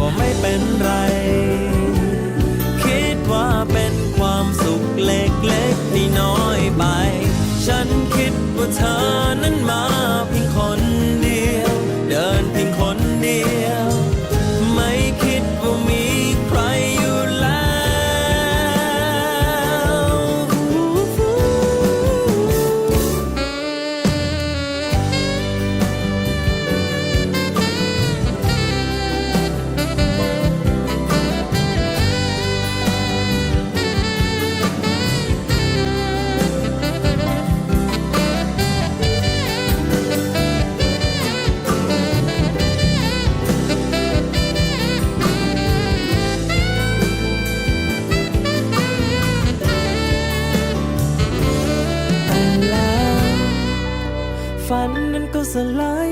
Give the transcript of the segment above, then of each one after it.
ว่าไม่เป็นไร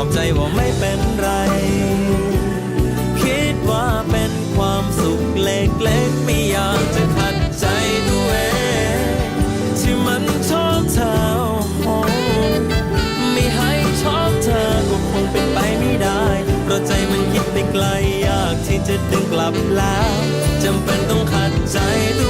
อบใจว่าไม่เป็นไร คิดว่าเป็นความสุขเล็กๆไม่อยากจะขัดใจตัวเองที่มันชอบเธอโอ้ไม่ให้ชอบเธอก็คงเป็นไปไม่ได้เพราะใจมันคิดไปไกลยากที่จะดึงกลับแล้วจำเป็นต้องขัดใจตัว